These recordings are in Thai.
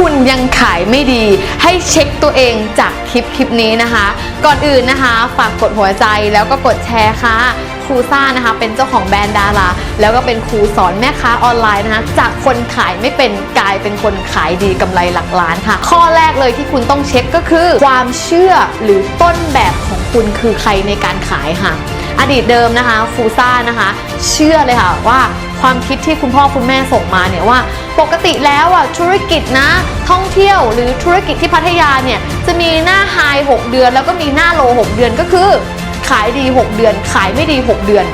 คุณยังขายไม่ดี ให้เช็คตัวเองจากคลิปคลิปนี้นะคะ ก่อนอื่นนะคะ ฝากกดหัวใจแล้วก็กดแชร์ค่ะครูซ่านะคะเป็นเจ้าของแบรนด์ดาราแล้วก็เป็นครูสอนแม่ค้าออนไลน์นะคะจากคนขายไม่เป็นกลายเป็นคนขายดีกำไรหลักล้านค่ะ ข้อแรกเลยที่คุณต้องเช็คก็คือ ความเชื่อหรือต้นแบบของคุณคือใครในการขายค่ะ อดีตเดิมนะคะฟูซ่านะคะ เชื่อเลยค่ะว่า ความคิดที่คุณพ่อคุณแม่ส่งมาเนี่ยว่า ปกติแล้วอะธุรกิจนะ ท่องเที่ยวหรือธุรกิจที่พัทยาเนี่ยจะมีหน้าไฮ6 เดือน แล้วก็มีหน้าโล 6 เดือนก็คือ ขายดี 6 เดือน ขายไม่ดี 6 เดือน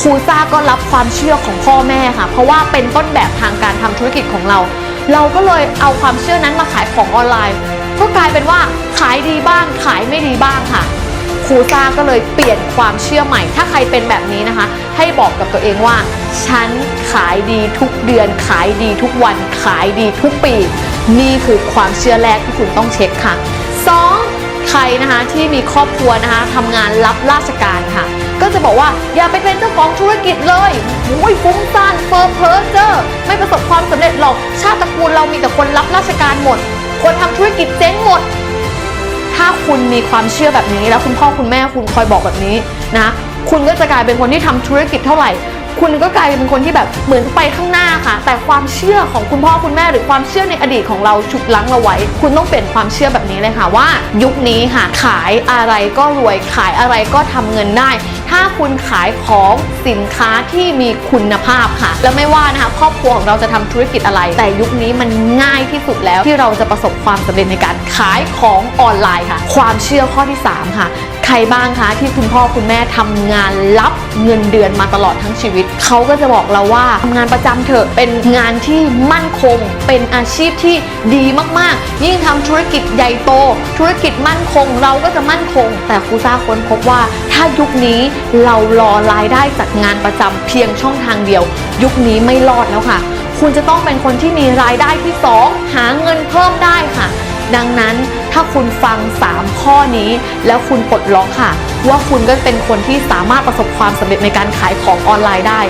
ครูซ่าก็รับความเชื่อของพ่อแม่ค่ะ เพราะว่าเป็นต้นแบบทางการทำธุรกิจของเรา เราก็เลยเอาความเชื่อนั้นมาขายของออนไลน์ ก็กลายเป็นว่าขายดีบ้างขาย ครูซ่าก็เลยเปลี่ยนความเชื่อใหม่ ถ้าใครเป็นแบบนี้นะคะ ให้บอกกับตัวเองว่า ฉันขายดีทุกเดือน ขายดีทุกวัน ขายดีทุกปี นี่คือความเชื่อแรกที่คุณต้องเช็คค่ะ 2. ใครนะคะที่มีครอบครัวนะคะทำงานรับราชการค่ะ ก็จะบอกว่าอย่าไปเป็นเจ้าของธุรกิจเลยโอ้ยฟุ้งซ่านเฟอร์เพอร์เจอร์ไม่ประสบความสำเร็จหรอกชาติตระกูลเรามีแต่คนรับราชการหมด คนทำธุรกิจเจ๊งหมด ถ้าคุณมีความเชื่อแบบนี้ แล้วคุณพ่อคุณแม่คุณคอยบอกแบบนี้นะ คุณก็จะกลายเป็นคนที่ทำธุรกิจเท่าไหร่ คุณก็กลายเป็นคนที่แบบเหมือนไปข้างหน้าค่ะ แต่ความเชื่อของคุณพ่อคุณแม่หรือความเชื่อในอดีตของเราฉุดลั้งเราไว้ คุณต้องเปลี่ยนความเชื่อแบบนี้เลยค่ะว่า ยุคนี้ค่ะขายอะไรก็รวยขายอะไรก็ทำเงินได้ ถ้าคุณขายของสินค้าที่มีคุณภาพค่ะ แล้วไม่ว่านะคะครอบครัวของเราจะทำธุรกิจอะไร แต่ยุคนี้มันง่ายที่สุดแล้วที่เราจะประสบความสำเร็จในการขายของออนไลน์ค่ะ ความเชื่อข้อที่ 3 ค่ะ ใครบ้างคะที่คุณพ่อคุณแม่ทำงานรับเงินเดือนมาตลอดทั้งชีวิต เขาก็จะบอกเราว่าทำงานประจำเถอะเป็นงานที่มั่นคง เป็นอาชีพที่ดีมากๆ ยิ่งทำธุรกิจใหญ่โต ธุรกิจมั่นคงเราก็จะมั่นคง แต่ครูซ่าค้นพบว่า ถ้ายุคนี้เรารอรายได้จากงานประจำเพียงช่องทางเดียว ยุคนี้ไม่รอดแล้วค่ะ คุณจะต้องเป็นคนที่มีรายได้ที่ 2 หาเงินเพิ่มได้ค่ะ ดังนั้นถ้าคุณฟัง 3 ข้อนี้แล้วคุณปลดล็อกค่ะ ว่าคุณก็เป็นคนที่สามารถประสบความสำเร็จในการขายของออนไลน์ได้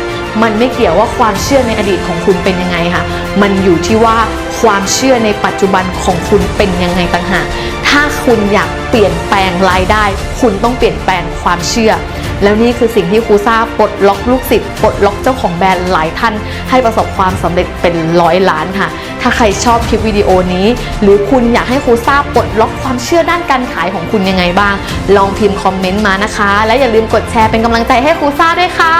มันไม่เกี่ยวว่าความเชื่อในอดีตของคุณเป็นยังไงค่ะ มันอยู่ที่ว่าความเชื่อในปัจจุบันของคุณเป็นยังไงต่างหาก ถ้าคุณอยากเปลี่ยนแปลงรายได้ คุณต้องเปลี่ยนแปลงความเชื่อ แล้วนี่คือสิ่งที่ครูซ่าปลดล็อกลูกศิษย์ปลดล็อกเจ้าของแบรนด์หลายท่าน ให้ประสบความสำเร็จเป็นร้อยล้านค่ะ ถ้าใครชอบคลิปวิดีโอนี้ หรือคุณอยากให้ครูซ่าปลดล็อกความเชื่อด้านการขายของคุณยังไงบ้าง ลองพิมพ์คอมเมนต์มานะคะ และอย่าลืมกดแชร์เป็นกำลังใจให้ครูซ่าด้วยค่ะ